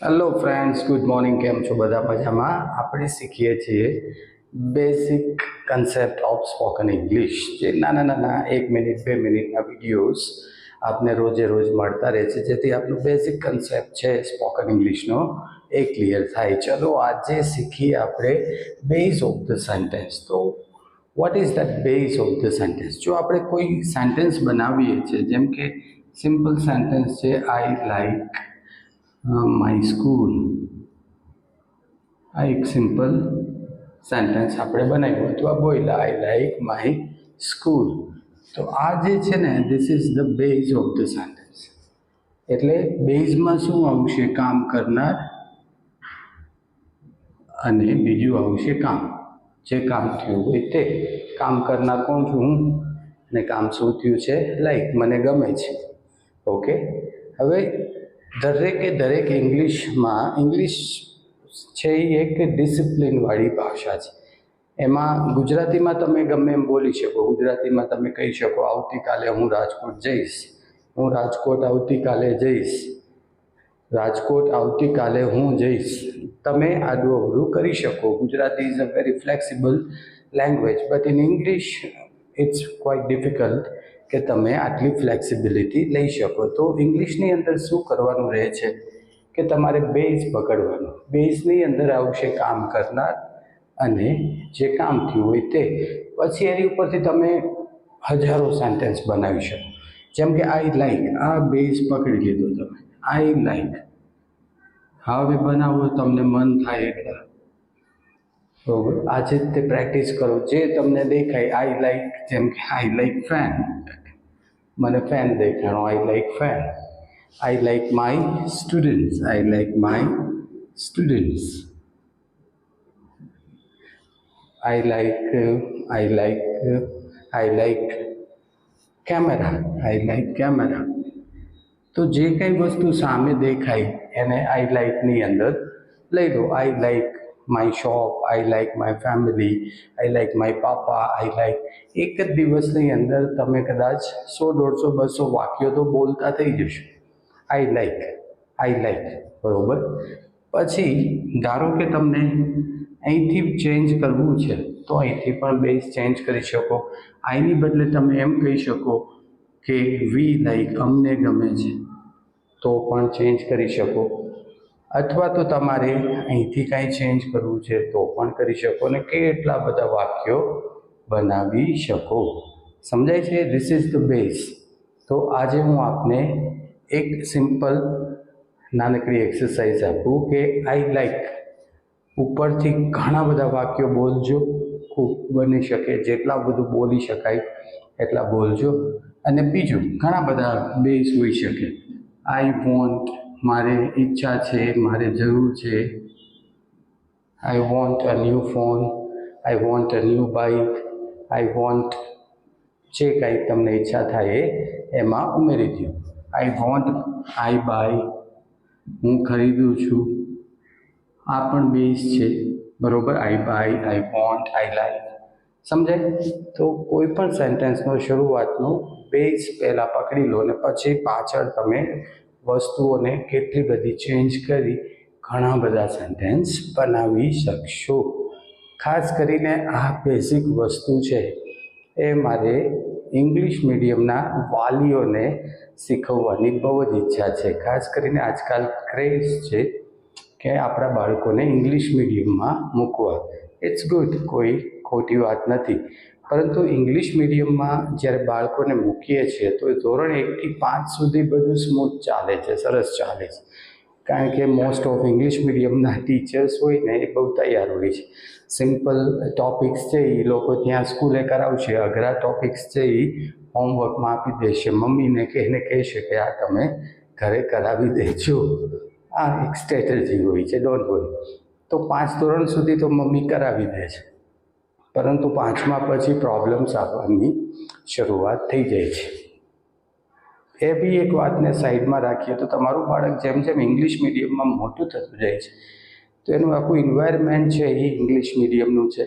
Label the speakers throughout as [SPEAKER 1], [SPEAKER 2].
[SPEAKER 1] Hello friends good morning કેમ છો બધા મજામાં? આપણે શીખીએ છીએ basic concept of spoken English જે નાના નાના એક મિનિટ, બે મિનિટના વિડીયોઝ આપને રોજે રોજ મળતા રહે છે. જેથી આપણું બેઝિક કન્સેપ્ટ છે સ્પોકન ઇંગ્લિશનો એ ક્લિયર થાય. ચલો આજે શીખીએ આપણે બેઝ ઓફ ધ સેન્ટેન્સ તો what is that base of the sentence જો આપણે કોઈ સેન્ટેન્સ બનાવીએ છીએ, જેમ કે સિમ્પલ સેન્ટેન્સ છે આઈ લાઈક માય સ્કૂલ. આ એક સિમ્પલ સેન્ટેન્સ આપણે બનાવ્યું અથવા બોયલા આઈ લાઈક માય સ્કૂલ તો આ જે છે ને this is the base of the sentence એટલે બેઝમાં શું આવશે? કામ કરનાર અને બીજું આવશે કામ. જે કામ થયું હોય તે. કામ કરનાર કોણ છું હું? અને કામ શું થયું છે? લાઈક મને ગમે છે. ઓકે હવે દરેકે દરેક ઇંગ્લિશમાં, ઇંગ્લિશ છે એ એક ડિસિપ્લિનવાળી ભાષા છે. એમાં ગુજરાતીમાં તમે ગમે એમ બોલી શકો, ગુજરાતીમાં તમે કહી શકો, આવતીકાલે હું રાજકોટ જઈશ, હું રાજકોટ આવતીકાલે જઈશ, રાજકોટ આવતીકાલે હું જઈશ. તમે આડું અવડું કરી શકો. Gujarati is a very flexible language but in English it's quite difficult કે તમે આટલી ફ્લેક્સિબિલિટી લઈ શકો. તો ઇંગ્લિશની અંદર શું કરવાનું રહે છે? કે તમારે બેઝ પકડવાનું. બેઝની અંદર આવશે કામ કરનાર અને જે કામ થયું હોય તે. પછી એની ઉપરથી તમે હજારો સેન્ટેન્સ બનાવી શકો. જેમ કે આઈ લાઈક આ બેઝ પકડી લીધો તમે. આઈ લાઈક હવે બનાવો, તમને મન થાય એટલે. આજે તે પ્રેક્ટિસ કરો, જે તમને દેખાય આઈ લાઈક જેમ કે આઈ લાઈક ફેન મને fan દેખાણો I like fan I like my students I like my students I like I like I like camera I like camera તો જે કંઈ વસ્તુ સામે દેખાય, એને આઈ લાઈકની અંદર લઈ લો. I like my shop I like my family I like my papa I like એક જ દિવસની અંદર તમે કદાચ સો, દોઢસો, બસો વાક્યો તો બોલતા થઈ જશો. આઈ લાઈક આઈ લાઈક બરાબર? પછી ધારો કે તમને અહીંથી ચેન્જ કરવું છે, તો અહીંથી પણ બેઝ ચેન્જ કરી શકો. આઈની બદલે તમે એમ કહી શકો કે વી લાઈક અમને ગમે છે. તો પણ ચેન્જ કરી શકો. અથવા તો તમારે અહીંથી કાંઈ ચેન્જ કરવું છે તો પણ કરી શકો અને કેટલા બધા વાક્યો બનાવી શકો. સમજાય છે? ધીસ ઇઝ ધ બેઝ તો આજે હું આપને એક સિમ્પલ નાનકડી એક્સરસાઇઝ આપું કે આઈ લાઈક ઉપરથી ઘણા બધા વાક્યો બોલજો. ખૂબ બની શકે. જેટલા બધું બોલી શકાય એટલા બોલજો. અને બીજું ઘણા બધા બેઝ હોઈ શકે. આઈ વોન્ટ મારે ઈચ્છા છે, મારે જરૂર છે. I want a new phone I want a new bike I want જે કાંઈ તમને ઈચ્છા થાય એમાં ઉમેરી દો આઈ વોન્ટ આઈ બાય હું ખરીદું છું. આ પણ બેઝ છે, બરાબર? I buy I want I like સમજાય? તો કોઈ પણ સેન્ટેન્સનો શરૂઆતનો બેઝ પહેલાં પકડી લો અને પછી પાછળ તમે વસ્તુઓને કેટલી બધી ચેન્જ કરી ઘણા બધા સેન્ટેન્સ બનાવી શકશો. ખાસ કરીને આ બેઝિક વસ્તુ છે એ મારે ઇંગ્લિશ મીડિયમના વાલીઓને શીખવવાની બહુ જ ઈચ્છા છે. ખાસ કરીને આજકાલ ક્રેઝ છે કે આપણા બાળકોને ઇંગ્લિશ મીડિયમમાં મૂકવા. ઇટ્સ ગુડ કોઈ ખોટી વાત નથી. પરંતુ ઇંગ્લિશ મીડિયમમાં જ્યારે બાળકોને મૂકીએ છીએ, તો એ ધોરણ એકથી પાંચ સુધી બધું સ્મૂથ ચાલે છે, સરસ ચાલે છે. કારણ કે મોસ્ટ ઓફ ઇંગ્લિશ મીડિયમના ટીચર્સ હોય ને, એ બહુ તૈયાર હોય છે. સિમ્પલ ટોપિક્સ છે એ લોકો ત્યાં સ્કૂલે કરાવશે, અઘરા ટોપિક્સ છે એ હોમવર્કમાં આપી દેશે, મમ્મીને કે એને કહેશે કે આ તમે ઘરે કરાવી દેજો. આ એક સ્ટ્રેટેજી હોય છે ડોન્ટ હોય તો પાંચ ધોરણ સુધી તો મમ્મી કરાવી દે છે. પરંતુ પાંચમા પછી પ્રોબ્લેમ્સ આવવાની શરૂઆત થઈ જાય છે. એ બી એક વાતને સાઈડમાં રાખીએ તો તમારું બાળક જેમ જેમ ઇંગ્લિશ મીડિયમમાં મોટું થતું જાય છે, તો એનું આખું ઇન્વાયરમેન્ટ છે એ ઇંગ્લિશ મીડિયમનું છે.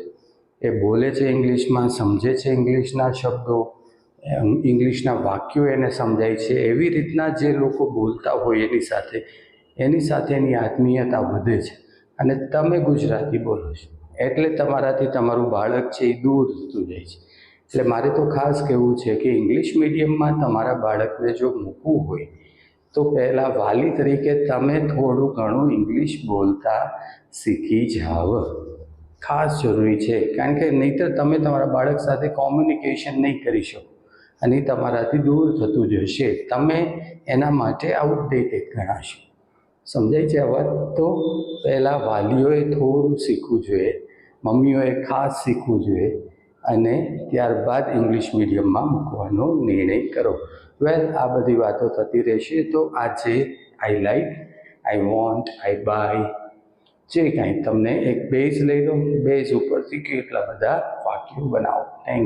[SPEAKER 1] એ બોલે છે ઇંગ્લિશમાં સમજે છે ઇંગ્લિશના શબ્દો ઇંગ્લિશના વાક્યો એને સમજાય છે. એવી રીતના જે લોકો બોલતા હોય એની સાથે એની સાથે એની આત્મીયતા વધે છે. અને તમે ગુજરાતી બોલો છો. એટલે તમારાથી તમારું બાળક છે એ દૂર થતું જાય છે. એટલે મારે તો ખાસ કહેવું છે કે ઇંગ્લિશ મીડિયમમાં તમારા બાળકને જો મૂકવું હોય, તો પહેલાં વાલી તરીકે તમે થોડું ઘણું ઇંગ્લિશ બોલતા શીખી જાઓ ખાસ જરૂરી છે, કારણ કે નહીંતર તમે તમારા બાળક સાથે કોમ્યુનિકેશન નહીં કરી શકો અને તમારાથી દૂર થતું જશે. તમે એના માટે આઉટડેટેડ ગણાશો. સમજાય છે આ વાત? તો પહેલાં વાલીઓએ થોડું શીખવું જોઈએ. મમ્મીઓએ ખાસ શીખવું જોઈએ અને ત્યારબાદ ઇંગ્લિશ મીડિયમમાં મૂકવાનો નિર્ણય કરો. વેલ, આ બધી વાતો થતી રહેશે. તો આજે I like, I want, I buy. જે કાંઈ તમને એક બેઝ લઈ લો, બેઝ ઉપરથી કેટલા બધા વાક્યો બનાવો. થેન્ક